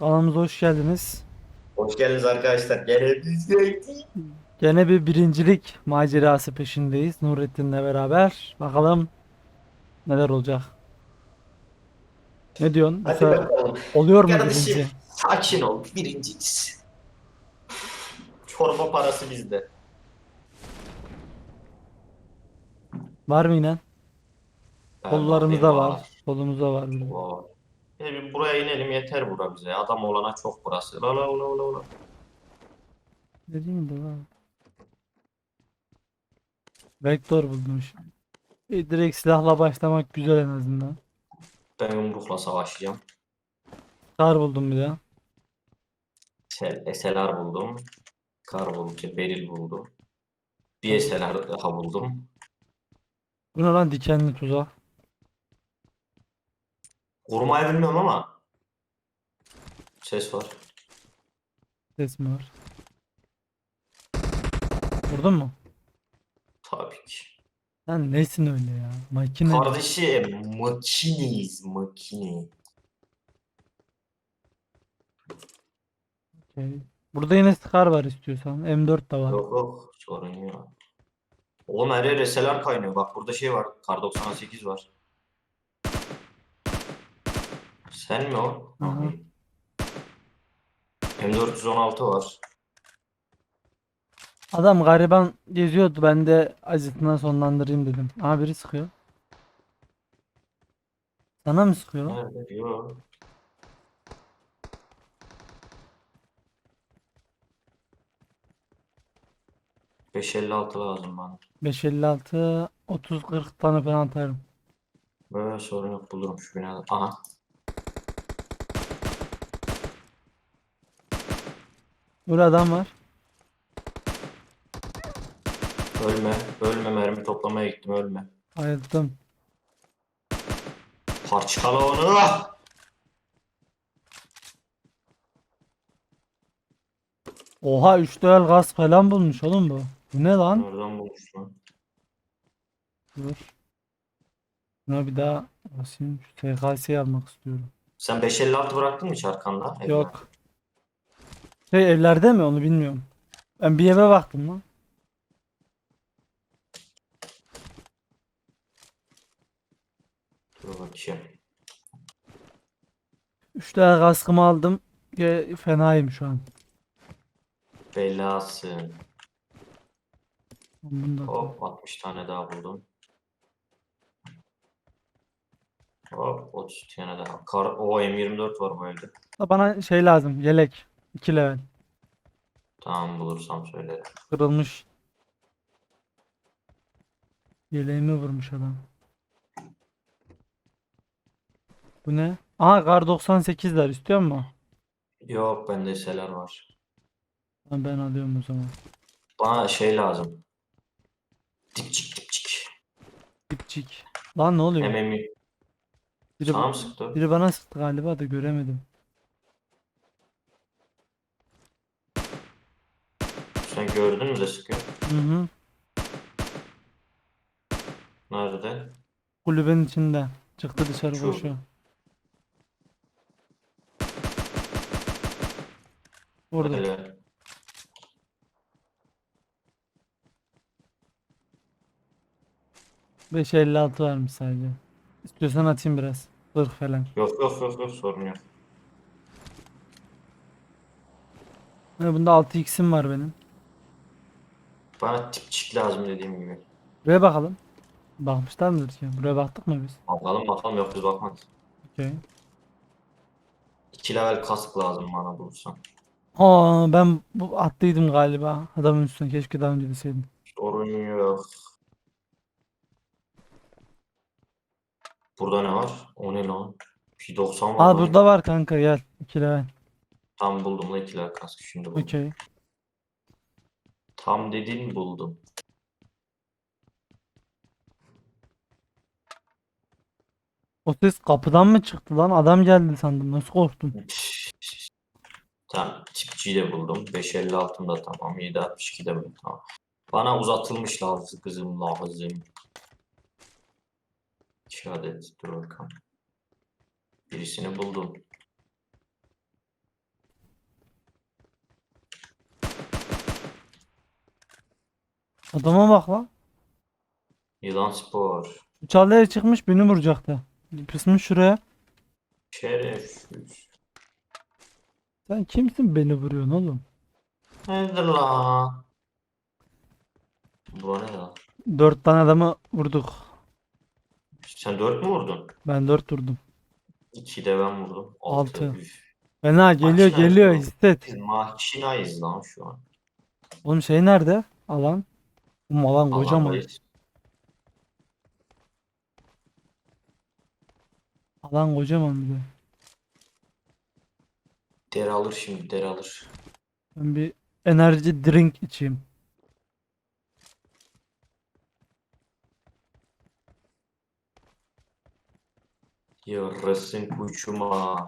Kanalımıza hoş geldiniz. Hoş geldiniz arkadaşlar. Gene biz. Gene bir birincilik macerası peşindeyiz Nurettin'le beraber. Bakalım neler olacak. Ne diyorsun? Hadi bakalım. oluyor mu Kardeşim birinci? sakin ol. Birinciyiz. Çorba parası bizde. Var mı yine? Ben Kollarımızda var. Kolumuzda var. Var. E bir buraya inelim yeter bura bize. Adam olana çok burası. La la la la la. Ne diyeyim de lan? Vektör buldum şimdi. E, direkt silahla başlamak güzel en azından. Ben yumrukla savaşacağım. Kar buldum bir de. Sel, SLR buldum. Kar buldum. Beril buldum. Bir SLR daha buldum. Bu ne lan dikenli tuzak? Vurmayı bilmiyorum ama. Ses var. Ses mi var? Vurdun mu? Tabii ki. Sen nesin öyle ya? Makine. Kardeşim makineyiz makine. Okey. Burada yine Scar var istiyorsan. M4 de var. Yok yok sorun yok. Oğlum her yere SLR kaynıyor. Bak burada şey var. Kar 98 var. Sen mi o? Hı hı. M416 var. Adam gariban geziyordu. Ben de acıtından sonlandırayım dedim. Aha biri sıkıyor. Sana mı sıkıyor? lan? Nerede? Yok. ...556 lazım bana. 556 30 40 tane falan atarım. Böyle sorun yok bulurum şu binada. Aha. Burada adam var. Ölme. Ölme mermi toplamaya gittim ölme. Ayıldım. Parçala onu. Oha 3 level gaz falan bulmuş oğlum bu. Bu ne lan? Nereden bulmuş lan? Dur. Buna bir daha basayım. Şu TKS'yi almak istiyorum. Sen 556 bıraktın mı hiç arkanda? Evde. Yok. Şey evlerde mi onu bilmiyorum. Ben bir eve baktım lan. Dur bakayım. 3 tane kaskımı aldım. Ge- Fenayım şu an. Belasın. Bunu da Hop 60 tane daha buldum. Hop 30 tane daha. Kar o M24 var bu evde. Bana şey lazım. Yelek. 2 level. Tamam bulursam söylerim. Kırılmış. Yeleğimi vurmuş adam. Bu ne? Aha kar 98'ler istiyor mu? Yok bende seler var. Ha, Ben alıyorum o zaman. Bana şey lazım. Dipçik dipçik. Dipçik. Lan ne oluyor? MM Biri, sana mı sıktı? biri bana sıktı galiba da göremedim. Sen gördün mü de sıkıyor? Hı hı. Nerede? Kulübenin içinde. Çıktı dışarı Şu. koşuyor. Vurdu. Hele. Beş elli altı varmış sadece. İstiyorsan atayım biraz. 40 falan. Yok yok yok yok sorun yok. Ha, bunda 6x'im var benim. Bana tipçik lazım dediğim gibi. Buraya bakalım. Bakmışlar mıdır ki? Buraya baktık mı biz? Bakalım bakalım yok biz bakmadık. Okey. 2 level kask lazım bana bulursan. Aa ben bu attıydım galiba adamın üstüne. Keşke daha önce deseydim. Sorun yok. Burada ne var? O ne lan? P90 var Aa lan. burada var kanka gel. 2 level. Tam buldum la 2 level kask şimdi buldum. Okey. Tam dedin buldum. O ses kapıdan mı çıktı lan? Adam geldi sandım. Nasıl korktum? Tamam tipçiyi de buldum. 556 da tamam. 762 de buldum tamam. Bana uzatılmış lazım kızım lazım. 2 adet dur bakalım. Birisini buldum. Adama bak lan. Yılan spor. Çalıya çıkmış beni vuracaktı. Pısmış şuraya. Şerefsiz. Sen kimsin beni vuruyorsun oğlum? Nedir la? Bu ne la? Dört tane adamı vurduk. Sen dört mü vurdun? Ben dört vurdum. İki de ben vurdum. Altı. Üf. Fena geliyor Maçlar geliyor bu. hisset. Biz lan şu an. Oğlum şey nerede? Alan. Oğlum alan kocaman. Alandayız. Alan kocaman bir de. Deri alır şimdi deri alır. Ben bir enerji drink içeyim. Yarasın kuyçuma.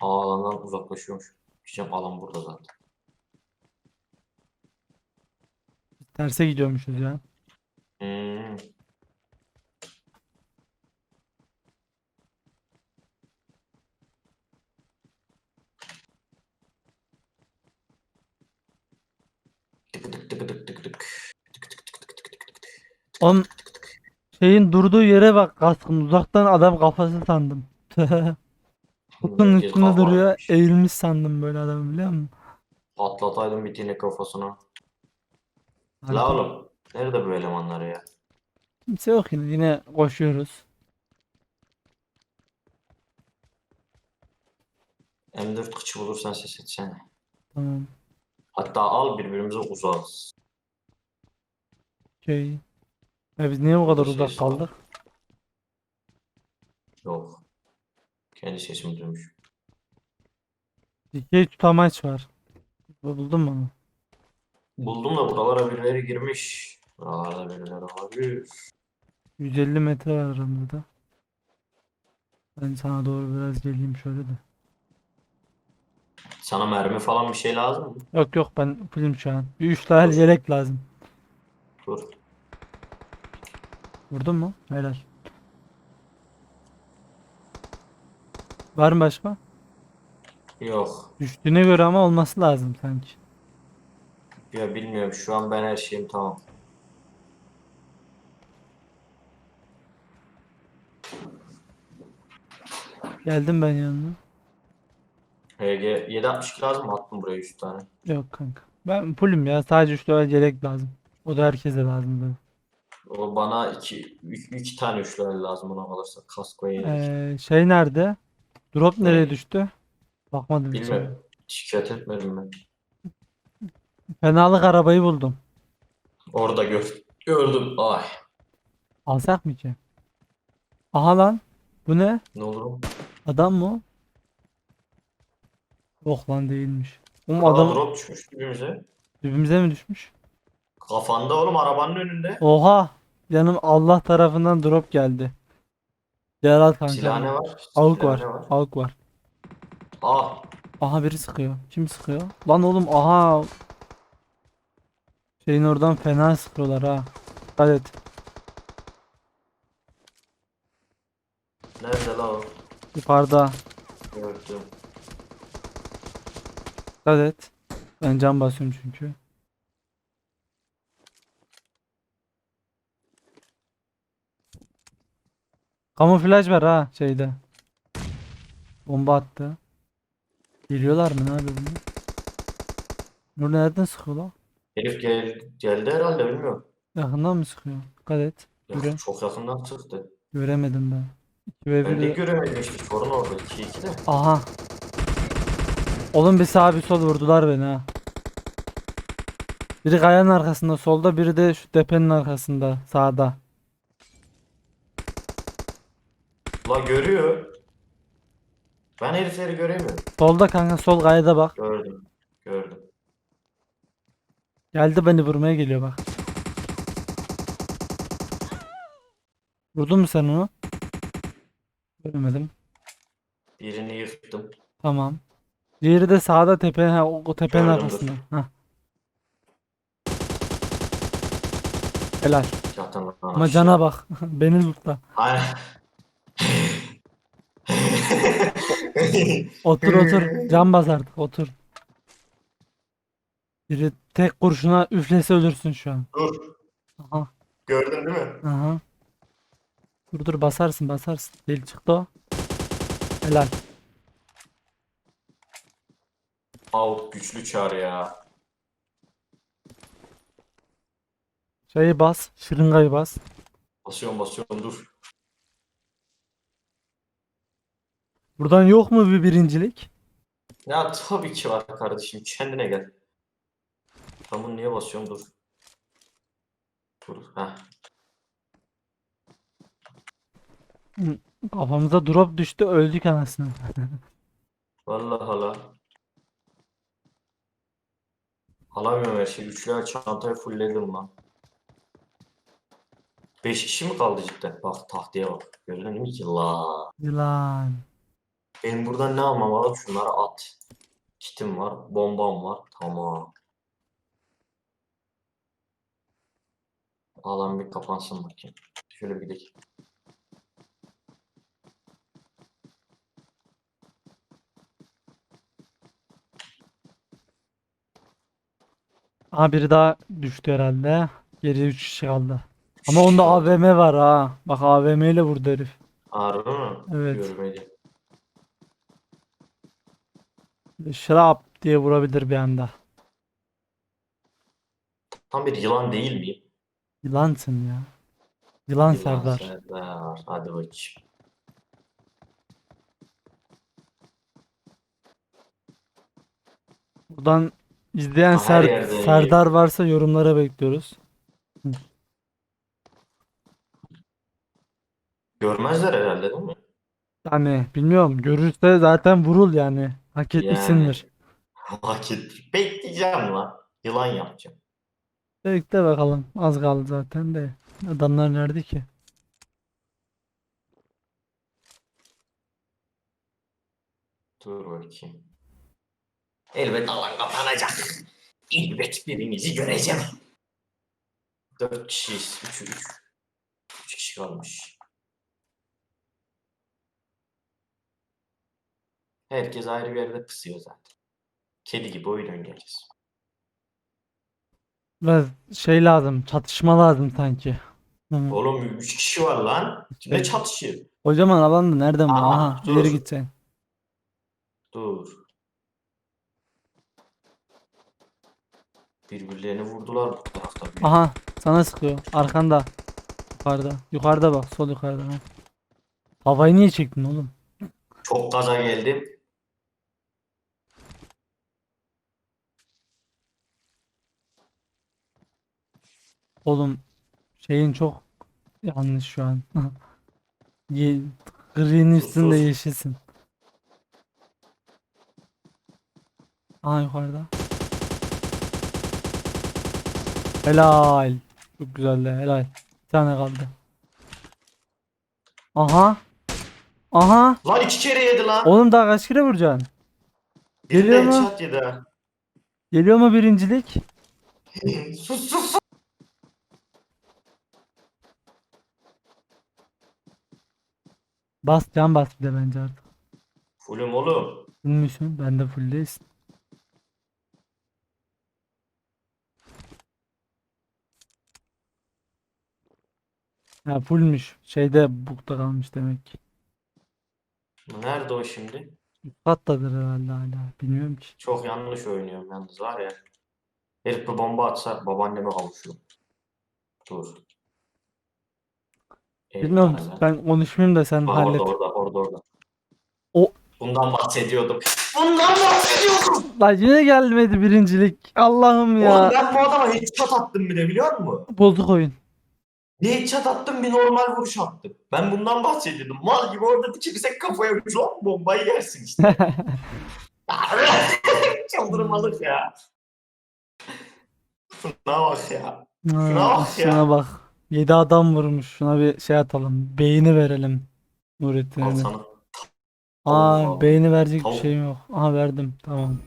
Alandan uzaklaşıyormuş. Diyeceğim alan burada zaten. Terse gidiyormuşuz ya. Hmm. Oğlum şeyin durduğu yere bak kaskın. Uzaktan adam kafası sandım. Kutunun üstünde duruyor. Eğilmiş sandım böyle adamı biliyor musun? Patlataydım bir tane kafasına. La oğlum. Nerede bu elemanlar ya? Kimse yok yine. Yine koşuyoruz. M4 kıçı bulursan ses etsene. Tamam. Hatta al birbirimize uzağız. Okey. Ya biz niye bu kadar uzak var. kaldık? Yok. Kendi sesimi duymuş. Dikey tutamaç var. Bu- Buldun mu onu? Buldum da buralara birileri girmiş. Buralarda birileri olabilir. 150 metre var aramızda. Ben sana doğru biraz geleyim şöyle de. Sana mermi falan bir şey lazım mı? Yok yok ben film şu an. Bir üç tane yelek lazım. Dur. Vurdun mu? Helal. Var mı başka? Yok. Düştüğüne göre ama olması lazım sanki. Ya bilmiyorum. Şu an ben her şeyim tamam. Geldim ben yanına. HG 762 lazım mı? Attım buraya 100 tane. Yok kanka. Ben fullüm ya. Sadece 3 tane yelek lazım. O da herkese lazım böyle. O bana 2 2 tane üçlü lazım ona kalırsa. Kask ve yelek. Ee, şey nerede? Drop nereye Ne? düştü? Bakmadım hiç. Bilmiyorum. Şikayet etmedim ben. Fenalık arabayı buldum. Orada gör gördüm. Ay. Alsak mı ki? Aha lan. Bu ne? Ne olur o? Adam mı o? Yok lan değilmiş. Oğlum adam drop düşmüş dibimize. dibimize mi düşmüş? Kafanda oğlum arabanın önünde. Oha! Canım Allah tarafından drop geldi. Gel al kanka. Silah ne var? Avuk Silah var. ne var? Avuk var. Ah. Aha biri sıkıyor. Kim sıkıyor? Lan oğlum aha. Şeyin oradan fena sıkıyorlar ha. Dikkat et. Nerede la o? Yukarıda. Gördüm. Dikkat et. Ben can basıyorum çünkü. Kamuflaj var ha şeyde. Bomba attı. Geliyorlar mı ne yapıyor bunlar? Nur nereden sıkıyor lan? Herif gel geldi herhalde bilmiyorum. Yakından mı sıkıyor? Dikkat et. Ya, Göre- çok yakından çıktı. Göremedim ben. 2 ve Ben de 1'i. göremedim işte sorun orada 2-2 de. Aha. Oğlum bir sağ bir sol vurdular beni ha. Biri kayanın arkasında solda, biri de şu tepenin arkasında sağda. La görüyor. Ben herifleri göremiyorum. Solda kanka sol kayada bak. Gördüm. Geldi beni vurmaya geliyor bak. Vurdun mu sen onu? Görmedim. Birini yıktım. Tamam. Diğeri de sağda tepe, ha, o, o tepenin Gördüm, dur. arkasında. Ha. Helal. Zaten lan Ama aşağı. cana bak. Beni lootla. Aynen. Otur otur. Can bas artık otur. Biri tek kurşuna üflese ölürsün şu an. Dur. Aha. Gördün değil mi? Aha. Dur dur basarsın basarsın. Değil çıktı o. Helal. Out güçlü çağır ya. Şeyi bas. Şırıngayı bas. Basıyorum basıyorum dur. Buradan yok mu bir birincilik? Ya tabii ki var kardeşim. Kendine gel. Ben bunu niye basıyorum dur. Dur. Heh. Kafamıza drop düştü öldük anasını. Vallahi hala. Alamıyorum her şeyi. Üçlü çantayı fullledim lan. Beş kişi mi kaldı cidden? Bak tahtaya bak. Gördün mü ki la. Yılan. Benim buradan ne almam var? Şunları at. Kitim var. Bombam var. Tamam. Alan bir kapansın bakayım. Şöyle bir gidelim. Aha biri daha düştü herhalde. Geriye 3 kişi kaldı. Ama onda AVM var ha. Bak AVM ile vurdu herif. Harbi mi? Evet. Görmedim. Şırap diye vurabilir bir anda. Tam bir yılan değil miyim? Yılansın ya. Yılan Yılan Serdar. Serdar. Hadi bakayım. Buradan izleyen Her Ser- yerde. Serdar varsa yorumlara bekliyoruz. Görmezler herhalde değil mi? Yani bilmiyorum görürse zaten vurul yani. Hak etmişsindir. Hak etmiş. Bekleyeceğim lan. Yılan yapacağım. Bekle bakalım. Az kaldı zaten de. Adamlar nerede ki? Dur bakayım. Elbet alan kapanacak. İlbet birinizi göreceğim. Dört kişiyiz. Üç, üç. Üç kişi kalmış. Herkes ayrı bir yerde pısıyor zaten. Kedi gibi oyun oynayacağız. Biraz şey lazım. Çatışma lazım sanki. Hı. Oğlum üç kişi var lan. Ne Evet. çatışıyor? Kocaman alan da nereden bu? Aha, Aha, dur. ileri gideceksin. Dur. Birbirlerini vurdular bu tarafta. bir. Aha, sana sıkıyor. Arkanda. Yukarıda. Yukarıda bak, sol yukarıda. Ha. Havayı niye çektin oğlum? Çok gaza geldim. Oğlum şeyin çok yanlış şu an. Ye Green üstünde yeşilsin. Aha yukarıda. Helal. Çok güzeldi helal. Bir tane kaldı. Aha. Aha. Lan iki kere yedi lan. Oğlum daha kaç kere vuracaksın? Geliyor mu? yedi. Geliyor mu birincilik? sus sus sus. Bas can bas bir de bence artık. Fullüm oğlum. Fullmüşsün. Ben de fulldeyiz. Ha fullmüş. Şeyde bukta kalmış demek ki. Nerede o şimdi? Üst kattadır herhalde hala. Bilmiyorum ki. Çok yanlış oynuyorum yalnız var ya. Herif bir bomba atsa babaanneme kavuşuyor. Dur. Evet, Bilmiyorum aynen. ben konuşmayayım da sen Bak hallet. orada orada orada orada. O- Bundan bahsediyordum. Bundan bahsediyordum. Lan yine gelmedi birincilik. Allah'ım ya. Oğlum ben bu adama headshot attım bir de biliyor musun? Bozduk oyun. Bir headshot attım bir normal vuruş attım. Ben bundan bahsediyordum. Mal gibi orada dikirsek kafaya çok bombayı yersin işte. Çıldırmalık ya. Şuna bak ya. Şuna bak ya. şuna bak. 7 adam vurmuş. Şuna bir şey atalım. Beyni verelim. Nurettin'e. Al sana. Aa Tavuk al. beyni verecek bir Tavuk. şeyim yok. Aha verdim. Tamam.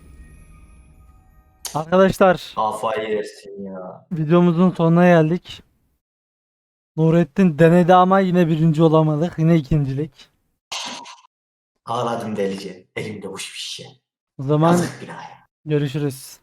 Arkadaşlar Kafayı yersin ya. videomuzun sonuna geldik. Nurettin denedi ama yine birinci olamadık. Yine ikincilik. Ağladım delice. Elimde boş bir şey. O zaman Yazık günah ya. görüşürüz.